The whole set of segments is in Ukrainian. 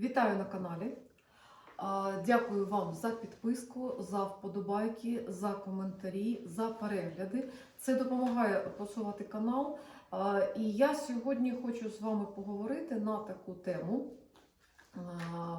Вітаю на каналі. Дякую вам за підписку, за вподобайки, за коментарі, за перегляди. Це допомагає просувати канал. І я сьогодні хочу з вами поговорити на таку тему.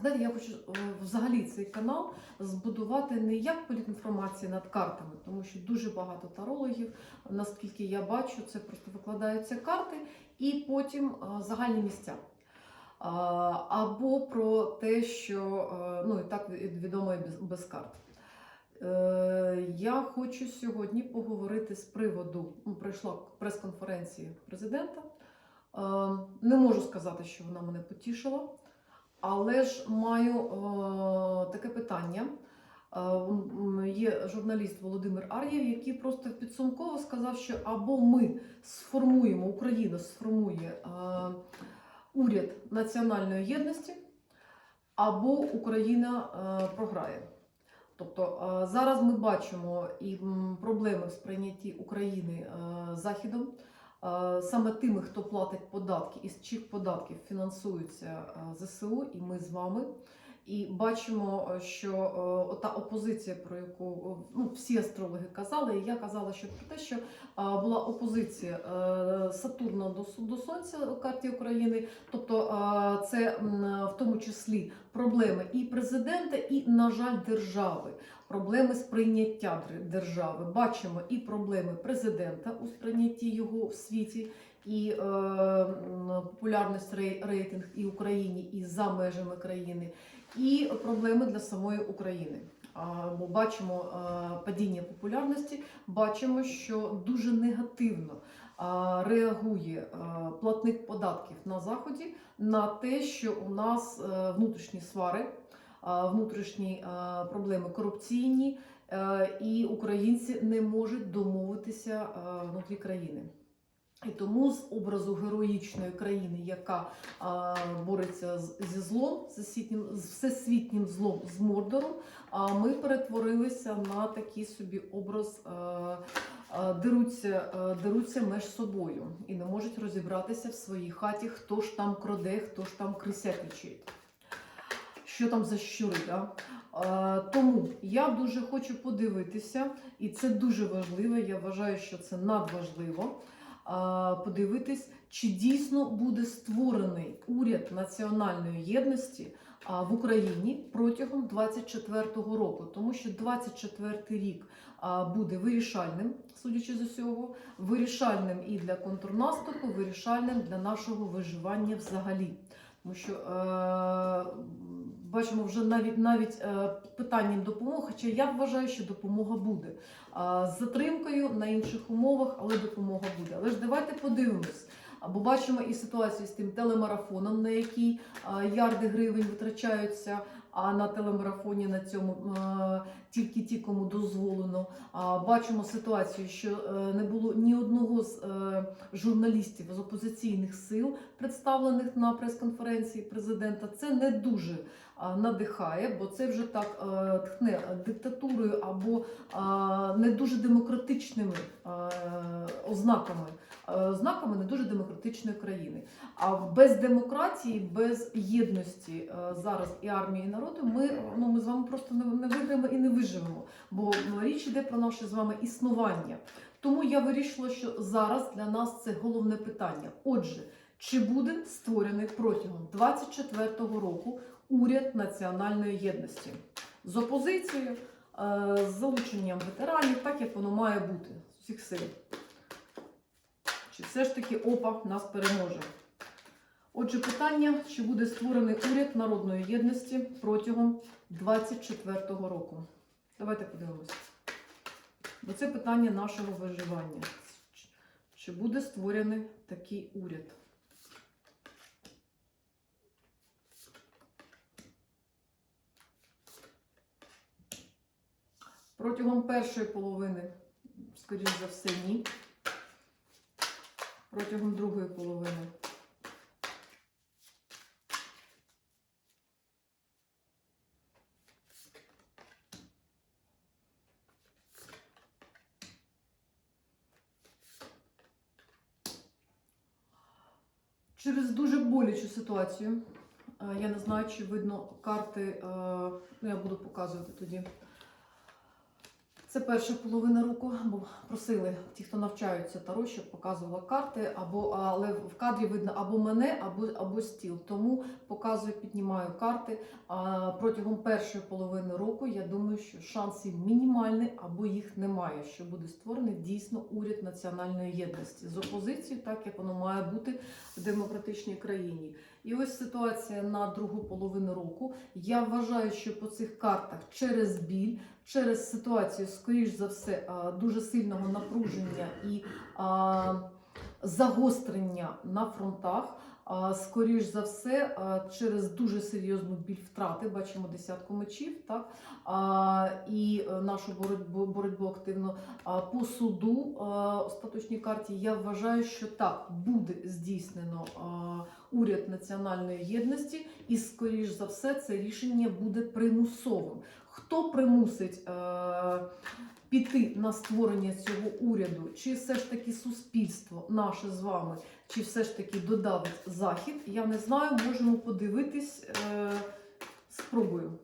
Знаєте, я хочу е, взагалі цей канал збудувати не як політінформації над картами, тому що дуже багато тарологів, наскільки я бачу, це просто викладаються карти і потім е, загальні місця. Або про те, що е, ну і так відомо і без, без карт. Е, Я хочу сьогодні поговорити з приводу. ну, Прийшла прес-конференція президента. Е, Не можу сказати, що вона мене потішила, але ж маю таке питання. Є журналіст Володимир Ар'єв, який просто підсумково сказав, що або ми сформуємо, Україна сформує уряд національної єдності, або Україна е, програє. Тобто е, зараз ми бачимо і проблеми в сприйнятті України е, Західом. Саме тими, хто платить податки, із чиїх податків фінансуються ЗСУ, і ми з вами. І бачимо, е, що е, ота опозиція, про яку е, ну, всі астрологи казали, і я казала, що про те, що була опозиція Сатурна до, до Сонця у карті України, тобто це в тому числі проблеми і президента, і, на жаль, держави, проблеми сприйняття держави. Бачимо і проблеми президента у сприйнятті його в світі. І е, популярність рей- рейтинг і Україні, і за межами країни, і проблеми для самої України. Бо бачимо падіння популярності, бачимо, що дуже негативно реагує платник податків на заході на те, що у нас е, внутрішні свари, внутрішні проблеми корупційні, е, і українці не можуть домовитися внутрі країни. І тому з образу героїчної країни, яка а, бореться зі злом, з всесвітнім, з всесвітнім злом, з Мордором, а ми перетворилися на такий собі образ, а, деруться, а, деруться між собою і не можуть розібратися в своїй хаті, хто ж там краде, хто ж там крисятничає. Що там за щури, да? Тому я дуже хочу подивитися, і це дуже важливо. Я вважаю, що це надважливо подивитись, чи дійсно буде створений уряд національної єдності в Україні протягом 24-го року, тому що 24-й рік буде вирішальним, судячи з усього, вирішальним і для контрнаступу, вирішальним для нашого виживання взагалі. Тому що е, бачимо вже навіть навіть е, питанням допомоги, хоча я вважаю, що допомога буде з затримкою на інших умовах, але допомога буде. Але ж давайте подивимось. Бо бачимо і ситуацію з тим телемарафоном, на який ярди гривень витрачаються, а на телемарафоні на цьому тільки ті, кому дозволено. Бачимо ситуацію, що е, не було ні одного з е, журналістів з опозиційних сил, представлених на прес-конференції президента. Це не дуже надихає, бо це вже так е, тхне диктатурою або не дуже демократичними е, ознаками, е, ознаками не дуже демократичної країни. А без демократії, без єдності е, зараз і армії, і народу, ми, ну, ми з вами просто не, виграємо і не виживемо. Бо ну, річ йде про наше з вами існування. Тому я вирішила, що зараз для нас це головне питання. Отже, чи буде створений протягом 24-го року уряд національної єдності з опозицією, е, з залученням ветеранів, так як воно має бути з усіх сил. Чи все ж таки ОПА нас переможе? Отже, питання, чи буде створений уряд народної єдності протягом 24-го року. Давайте подивимося. Бо це питання нашого виживання. Чи буде створений такий уряд? Протягом першої половини, скоріш за все, ні. Протягом другої половини. Через дуже болючу ситуацію Е, Я не знаю, чи видно карти. е, Ну, я буду показувати тоді. Це перша половина року, бо просили ті, хто навчаються таро, щоб показувала карти, або але в кадрі видно або мене, або, або стіл. Тому показую, піднімаю карти. А протягом першої половини року я думаю, що шанси мінімальні або їх немає, що буде створений дійсно уряд національної єдності з опозицією, так як воно має бути в демократичній країні. І ось ситуація на другу половину року. Я вважаю, що по цих картах через біль, через ситуацію, скоріш за все, дуже сильного напруження і загострення на фронтах. Скоріш за все, через дуже серйозну біль втрати, бачимо десятку мечів, так і е, нашу боротьбу, боротьбу активно по суду остаточній карті. Я вважаю, що так буде здійснено уряд національної єдності, і скоріш за все, це рішення буде примусовим. Хто примусить? е, Піти на створення цього уряду, чи все ж таки суспільство наше з вами, чи все ж таки додавить захід, я не знаю, можемо подивитись. Е, спробую.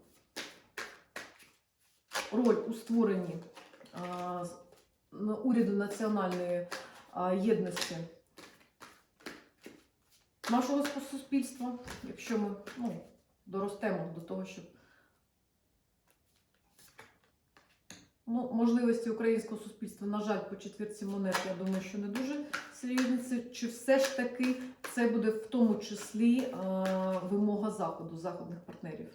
Роль у створенні е, уряду національної е, єдності нашого суспільства, якщо ми ну, доростемо до того, щоб ну, можливості українського суспільства, на жаль, по четвірці монет, я думаю, що не дуже серйозні. Чи все ж таки це буде в тому числі е, вимога заходу, заходних партнерів?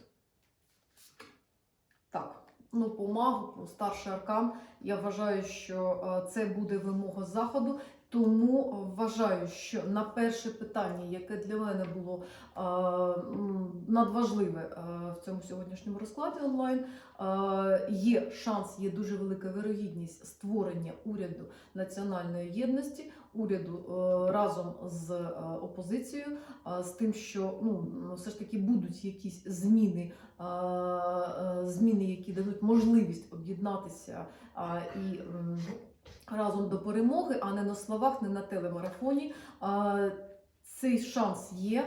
Так. Ну, по магу, по старший аркан, я вважаю, що е, це буде вимога заходу. Тому вважаю, що на перше питання, яке для мене було е, надважливе е, в цьому сьогоднішньому розкладі онлайн, е, є шанс, є дуже велика вирогідність створення уряду національної єдності, уряду разом з опозицією, з тим, що ну все ж таки будуть якісь зміни, зміни, які дадуть можливість об'єднатися і. Разом до перемоги, а не на словах, не на телемарафоні. Цей шанс є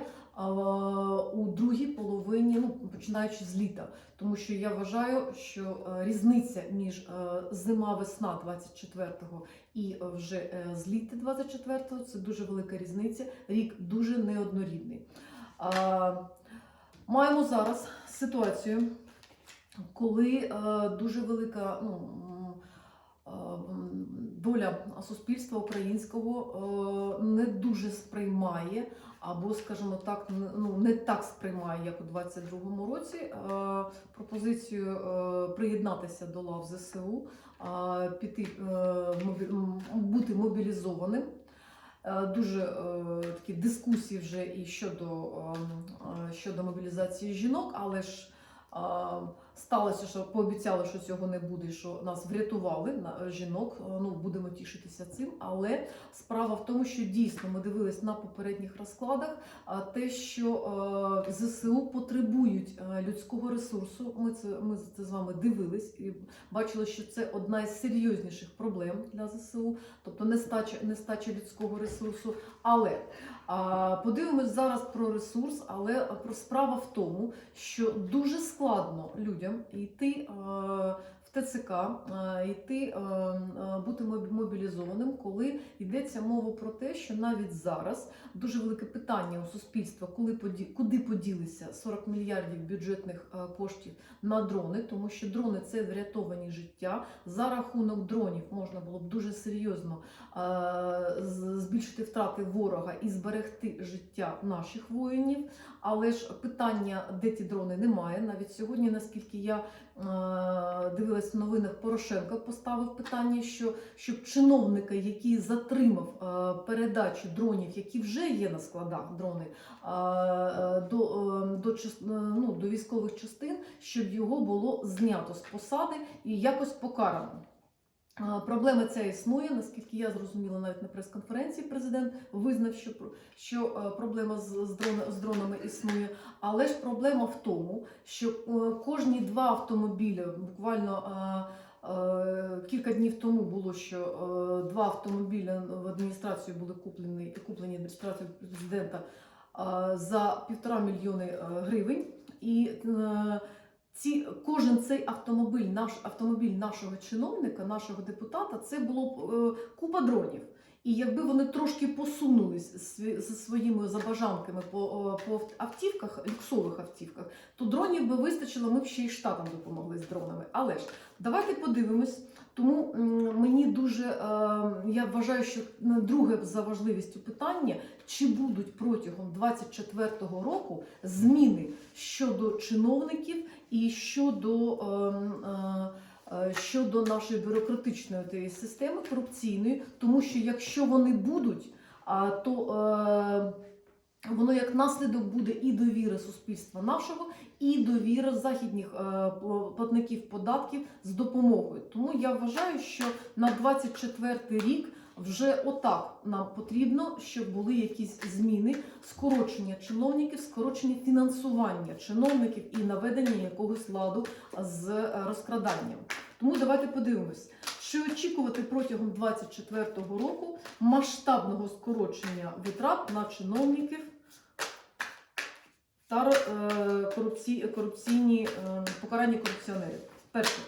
у другій половині, ну починаючи з літа, тому що я вважаю, що е, різниця між е, зима-весна 24-го і е, вже з літа 24-го це дуже велика різниця. Рік дуже неоднорідний. Маємо зараз ситуацію, коли дуже велика ну, доля суспільства українського е, не дуже сприймає, або, скажімо так, ну, не так сприймає, як у 22-му році, е, пропозицію е, приєднатися до лав ЗСУ, піти, бути мобілізованим. Дуже такі дискусії вже і щодо, е, е, щодо мобілізації жінок, але ж е, сталося, що пообіцяли, що цього не буде, що нас врятували на жінок. Е, Ну будемо тішитися цим. Але справа в тому, що дійсно ми дивились на попередніх розкладах, те, що е, ЗСУ потребують е, людського ресурсу. Ми це ми це з вами дивились і бачили, що це одна із серйозніших проблем для ЗСУ, тобто нестача, нестача людського ресурсу. Але подивимось зараз про ресурс, але справа в тому, що дуже складно людям йти е, в ТЦК, е, йти е, е, бути мобілізованим, коли йдеться мова про те, що навіть зараз дуже велике питання у суспільства, коли поді, куди поділися 40 мільярдів бюджетних е, коштів на дрони, тому що дрони це врятовані життя. За рахунок дронів можна було б дуже серйозно е, збільшити втрати ворога і зберегти життя наших воїнів. Але ж питання, де ті дрони, немає. Навіть сьогодні, наскільки я е, дивилась в новинах, Порошенко поставив питання, що щоб чиновника, який затримав е, передачу дронів, які вже є на складах дрони, е, е, до, е, до, е, ну, до військових частин, щоб його було знято з посади і якось покарано. Проблема ця існує, наскільки я зрозуміла, навіть на прес-конференції президент визнав, що, що е, проблема з, з, дрона- з дронами існує. Але ж проблема в тому, що е, кожні два автомобілі, буквально е, кілька днів тому було, що два автомобілі в адміністрацію були куплені, куплені адміністрацією президента. за півтора мільйони гривень. І ці, кожен цей автомобіль, наш автомобіль нашого чиновника, нашого депутата, це було б е, купа дронів. І якби вони трошки посунулись зі своїми забажанками по, о, по автівках, люксових автівках, то дронів би вистачило, ми б ще й штатам допомогли з дронами. Але ж давайте подивимось. Тому мені дуже е, я вважаю, що друге за важливістю питання, чи будуть протягом 2024 року зміни щодо чиновників і щодо. ем, е, е, Щодо нашої бюрократичної системи корупційної, тому що якщо вони будуть, то воно як наслідок буде і довіра суспільства нашого, і довіра західних е, платників податків з допомогою. Тому я вважаю, що на 24 рік вже отак нам потрібно, щоб були якісь зміни, скорочення чиновників, скорочення фінансування чиновників і наведення якогось ладу з е, розкраданням. Тому давайте подивимось, чи очікувати протягом 24 року масштабного скорочення витрат на чиновників та е, корупці, корупційні е, покарання корупціонерів. Перше,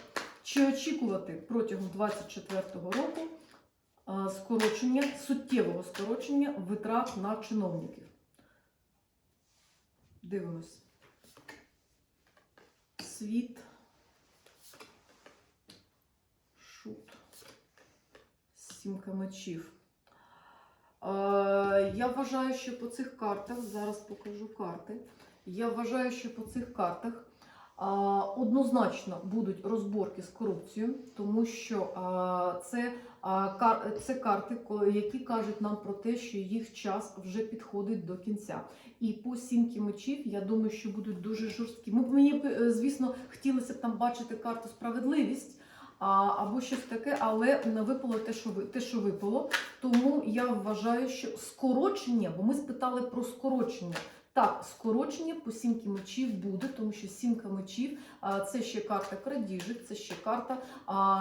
чи очікувати протягом 24 року е, скорочення, суттєвого скорочення витрат на чиновників? Дивимось. Світ. Шут. Сімка мечів. Я вважаю, що по цих картах, зараз покажу карти. Я вважаю, що по цих картах однозначно будуть розборки з корупцією, тому що це, це карти, які кажуть нам про те, що їх час вже підходить до кінця. І по сімки мечів, я думаю, що будуть дуже жорсткі. Ми, мені е, звісно, хотілося б там бачити карту справедливість. А, або щось таке, але не випало те, що ви те, що випало. Тому я вважаю, що скорочення, бо ми спитали про скорочення. Так, скорочення по сімки мечів буде, тому що сімка мечів це ще карта крадіжок, це ще карта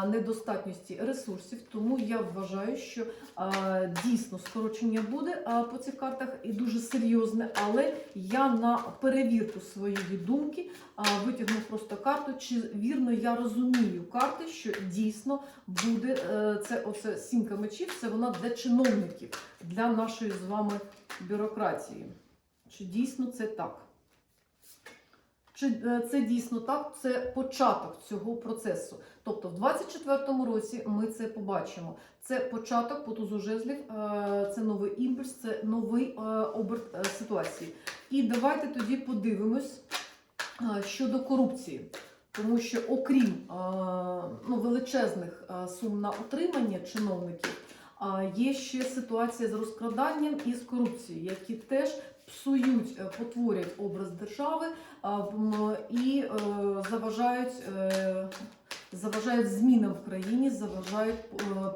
недостатності ресурсів. Тому я вважаю, що дійсно скорочення буде по цих картах і дуже серйозне. Але я на перевірку своєї думки витягну просто карту, чи вірно я розумію карти, що дійсно буде е, це оце сімка мечів, це вона для чиновників, для нашої з вами бюрократії. Чи дійсно це так? Чи е, це дійсно так? Це початок цього процесу. Тобто, в 24-му році ми це побачимо. Це початок по тузу жезлів, е, це новий імпульс, це новий е, оберт ситуації. І давайте тоді подивимось щодо корупції. Тому що, окрім ну, величезних сум на отримання чиновників, є ще ситуація з розкраданням і з корупцією, які теж псують, е, потворять образ держави і е, заважають, е, заважають змінам в країні, заважають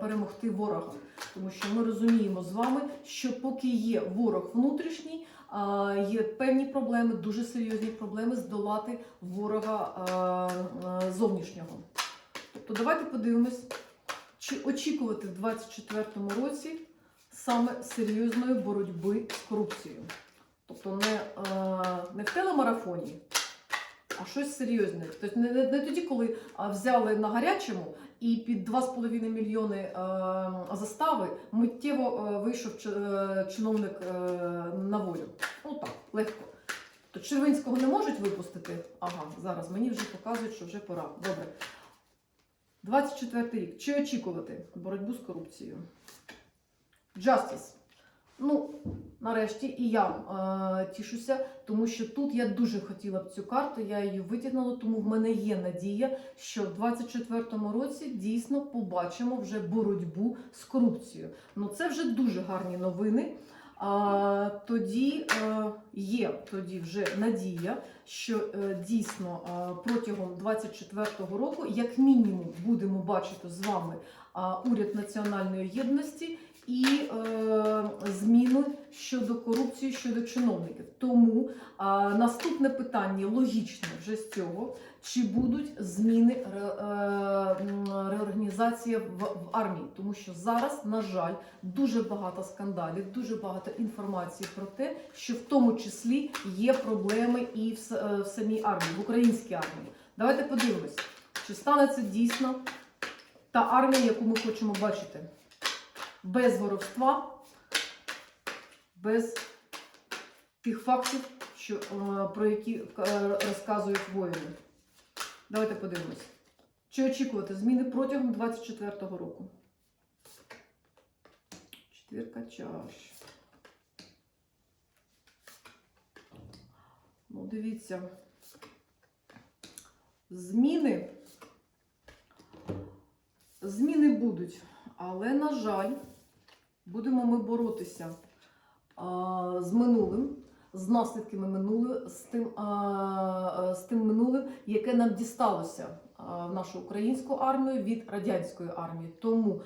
перемогти ворога. Тому що ми розуміємо з вами, що поки є ворог внутрішній, є певні проблеми, дуже серйозні проблеми здолати ворога зовнішнього. Тобто давайте подивимось, чи очікувати в 2024 році саме серйозної боротьби з корупцією. Тобто не, е, не в телемарафоні, а щось серйозне. Тобто не, не, не тоді, коли взяли на гарячому і під 2,5 мільйони е, застави миттєво е, вийшов чи- чиновник на волю. Ну так, легко. То Червинського не можуть випустити? Ага, зараз мені вже показують, що вже пора. Добре. 24 рік. Чи очікувати боротьбу з корупцією? Justice. Ну, нарешті і я е, тішуся, тому що тут я дуже хотіла б цю карту, я її витягнула, тому в мене є надія, що в 24-му році дійсно побачимо вже боротьбу з корупцією. Ну це вже дуже гарні новини. А, тоді е, є тоді вже надія, що е, дійсно е, протягом 24-го року, як мінімум, будемо бачити з вами а, уряд національної єдності і е, зміни щодо корупції щодо чиновників. Тому е, наступне питання логічне вже з цього: чи будуть зміни ре, е, м, реорганізація в, в армії? Тому що зараз, на жаль, дуже багато скандалів, дуже багато інформації про те, що в тому числі є проблеми і в, е, в самій армії, в українській армії. Давайте подивимось, чи стане це дійсно та армія, яку ми хочемо бачити. Без воровства, без тих фактів, що, е, про які е, розказують воїни. Давайте подивимось. Чи очікувати зміни протягом 24-го року? Четвірка чаш. Ну, дивіться. Зміни. Зміни будуть, але, на жаль, будемо ми боротися а, з минулим, з наслідками минулого, з тим, а, з тим минулим, яке нам дісталося а, в нашу українську армію від радянської армії. Тому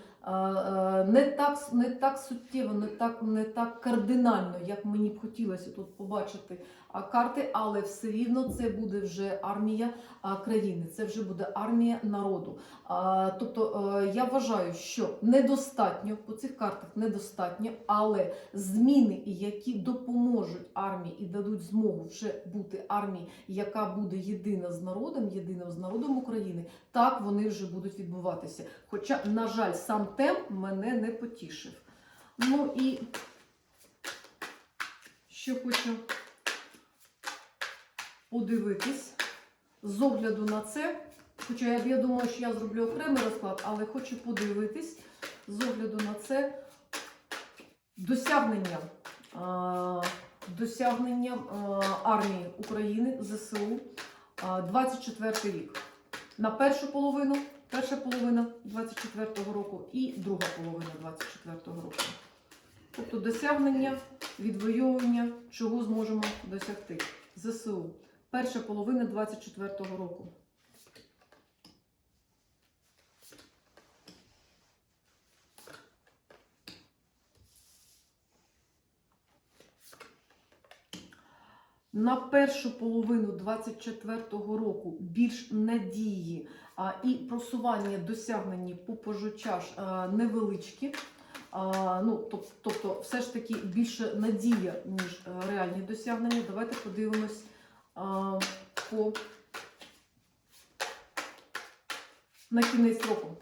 не так, не так суттєво, не так, не так кардинально, як мені б хотілося тут побачити карти, але все рівно це буде вже армія країни, це вже буде армія народу. Тобто е, я вважаю, що недостатньо по цих картах недостатньо, але зміни, які допоможуть армії і дадуть змогу вже бути армією, яка буде єдина з народом, єдиним з народом України, так вони вже будуть відбуватися. Хоча, на жаль, сам темп мене не потішив. Ну і що хочу подивитись з огляду на це. Хоча я, я думаю, що я зроблю окремий розклад, але хочу подивитись з огляду на це досягнення, досягнення армії України ЗСУ 24 рік. На першу половину, перша половина 24-го року і друга половина 24-го року. Тобто досягнення, відвоювання, чого зможемо досягти. ЗСУ. Перша половина 24-го року. На першу половину 24-го року більш надії і просування досягнені по пожучаш невеличкі. Ну, тоб- тобто, все ж таки більше надія, ніж реальні досягнення. Давайте подивимось по на кінець року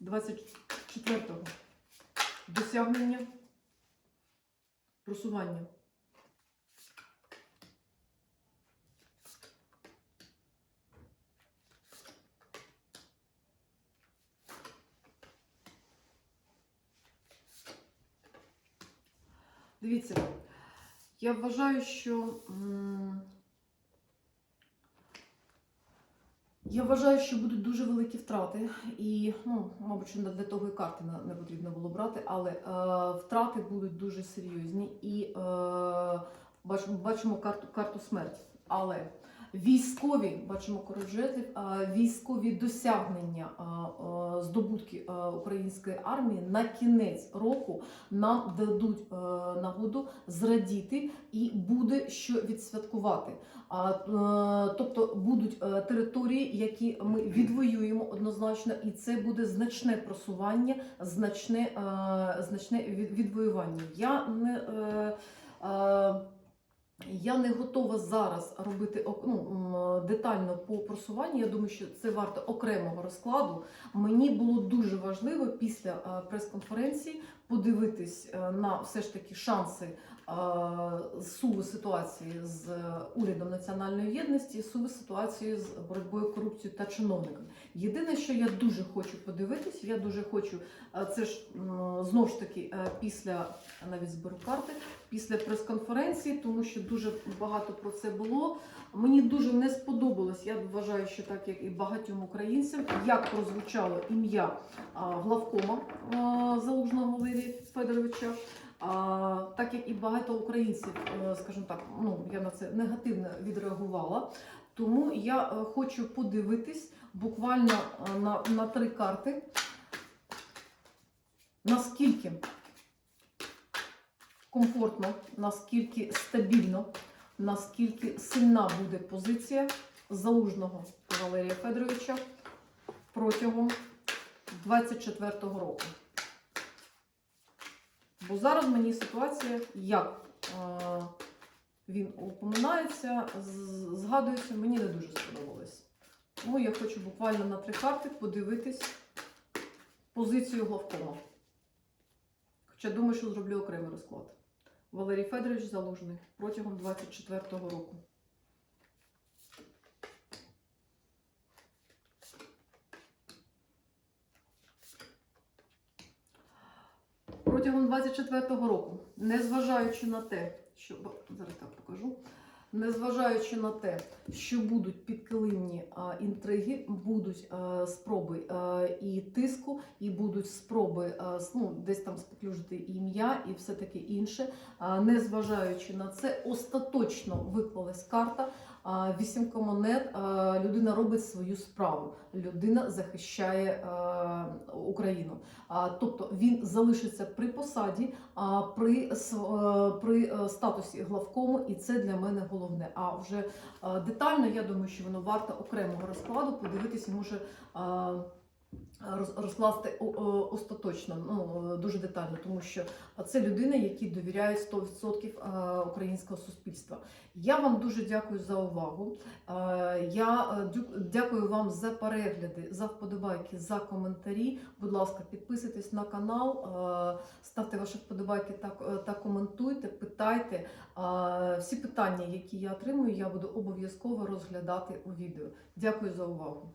24-го. Досягнення просування. Дивіться, я вважаю, що. Я вважаю, що будуть дуже великі втрати, і, ну, мабуть, для того і карти не- не потрібно було брати, але е, втрати будуть дуже серйозні. І е, бачимо, бачимо карту, карту смерті. Але військові, бачимо коротжетів, е, військові досягнення, здобутки української армії на кінець року нам дадуть е, нагоду зрадіти і буде що відсвяткувати. Е, тобто будуть е, території, які ми відвоюємо однозначно, і це буде значне просування, значне, значне відвоювання. Я не, я не готова зараз робити ну, детально по просуванню. Я думаю, що це варто окремого розкладу. Мені було дуже важливо після е, прес-конференції подивитись е, на все ж таки шанси е, суву ситуації з урядом національної єдності, суву ситуації з боротьбою корупцією та чиновниками. Єдине, що я дуже хочу подивитись, я дуже хочу, це ж м, знов ж таки після навіть зберу карти, після прес-конференції, тому що дуже багато про це було. Мені дуже не сподобалось. Я вважаю, що так як і багатьом українцям, як прозвучало ім'я главкома залужного Валерія Федоровича. А, так як і багато українців, е, скажімо так, ну я на це негативно відреагувала. Тому я е, хочу подивитись буквально е, на, на три карти, наскільки комфортно, наскільки стабільно, наскільки сильна буде позиція залужного Валерія Федоровича протягом 24-го року. Бо зараз мені ситуація, як е, він упоминається, згадується, мені не дуже сподобалось. Тому я хочу буквально на три карти подивитись позицію главкома. Хоча думаю, що зроблю окремий розклад. Валерій Федорович Залужний протягом 24-го року. Протягом 24-го року, незважаючи на те, що зараз так покажу, незважаючи на те, що будуть підкилимні інтриги, будуть спроби і тиску, і будуть спроби ну, десь там споклюжити ім'я і все таке інше. Незважаючи на це, остаточно виклалась карта. Вісімка монет, людина робить свою справу, людина захищає Україну. Тобто він залишиться при посаді, при, е, при е, статусі главкому, і це для мене головне. А вже е, детально, я думаю, що воно варто окремого розкладу подивитися, може е, розкласти о- остаточно, ну, е, дуже детально, тому що це людина, якій довіряють 100% е, українського суспільства. Я вам дуже дякую за увагу. Е, Я е, дякую вам за перегляди, за вподобайки, за коментарі. Будь ласка, підписуйтесь на канал, е, ставте ваші вподобайки та, е, коментуйте, питайте. Е, Всі питання, які я отримую, я буду обов'язково розглядати у відео. Дякую за увагу.